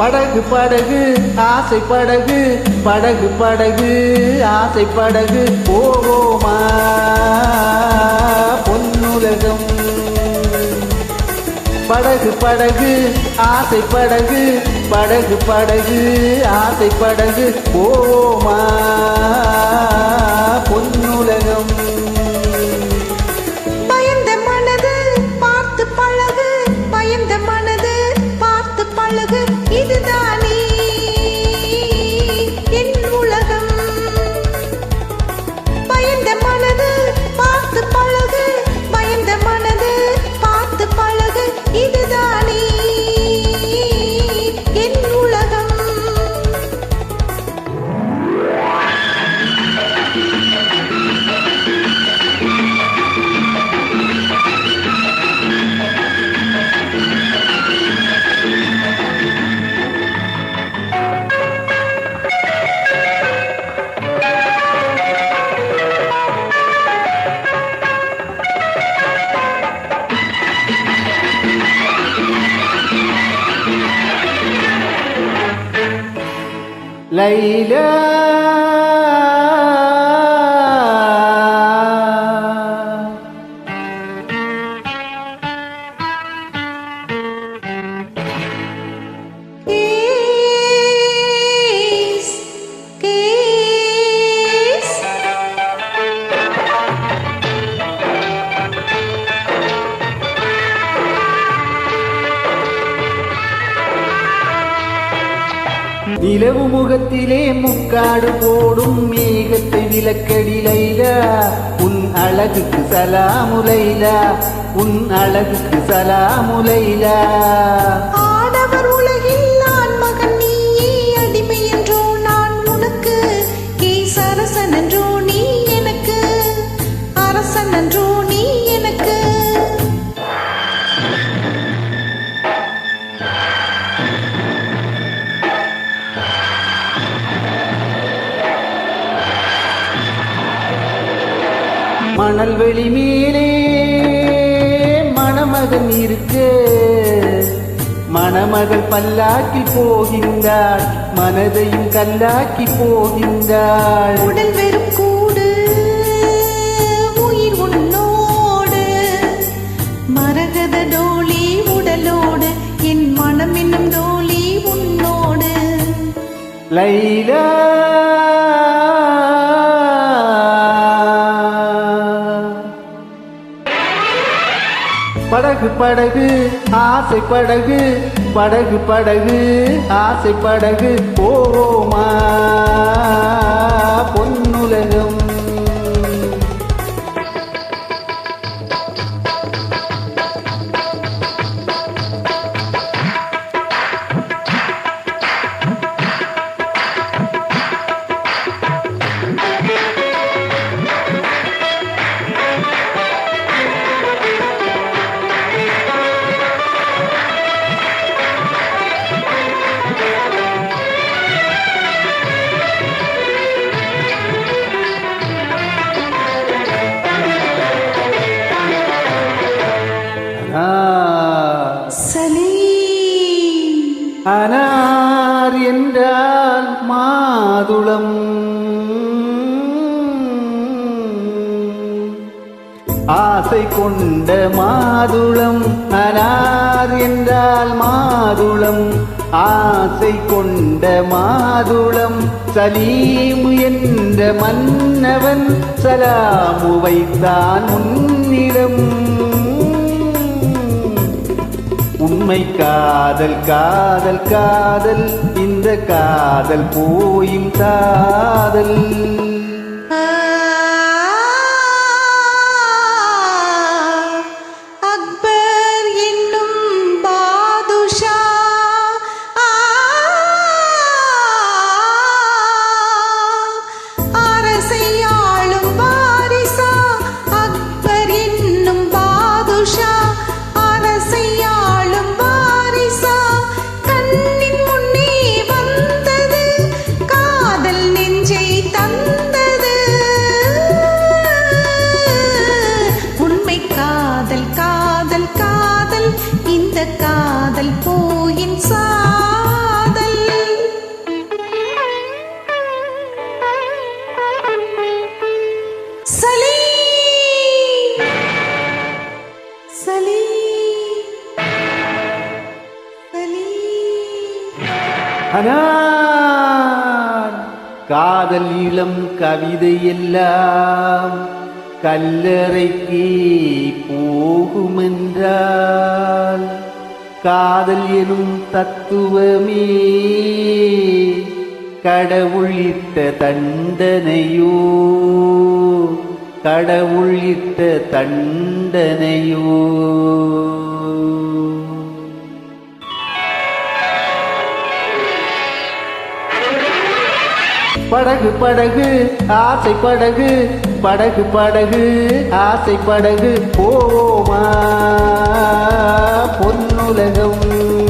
படகு படகு ஆசை படகு படகு படகு ஆசை படகு போவோமா பொன்னுலகம். படகு படகு ஆசை படகு படகு படகு ஆசை படகு போவோமா லைலா நிலவு முகத்திலே முக்காடு போடும் மேகத்தை விலக்கடி லைலா உன் அழகுக்கு சலாமுலைலா. உன் அழகுக்கு சலாமுலைலா. மணல் வெளி மேலே மணமகன் இருக்கு. மணமகள் பல்லாக்கி போகின்றாள் மனதையும் கல்லாக்கி போகின்றாள். உடல் வெறும் கூடு உயிர் உன்னோடு. மரகத டோலி உடலோடு என் மனம் என்னும் டோலி உன்னோடு. லைலா படகு படகு ஆசை படகு படகு படகு ஆசை படகு. போவோமா பொன்னுலகம் அனார் என்றால் மாதுளம். ஆசை கொண்ட மாதுளம் அனார் என்றால் மாதுளம். ஆசை கொண்ட மாதுளம் சலீமு என்ற மன்னவன் சலாமு வைத்தான் முன்னிடம். உண்மை காதல் காதல் காதல். இந்த காதல் போயும் காதல். அனான் காதல் இளம் கவிதை எல்லாம் கல்லறைக்கு போகுமென்றால் காதல் எனும் தத்துவமே கடவுளிட்ட தண்டனையோ கடவுளிட்ட தண்டனையோ படகு படகு ஆசை படகு படகு படகு ஆசை படகு. போமா பொன்னுலகம்.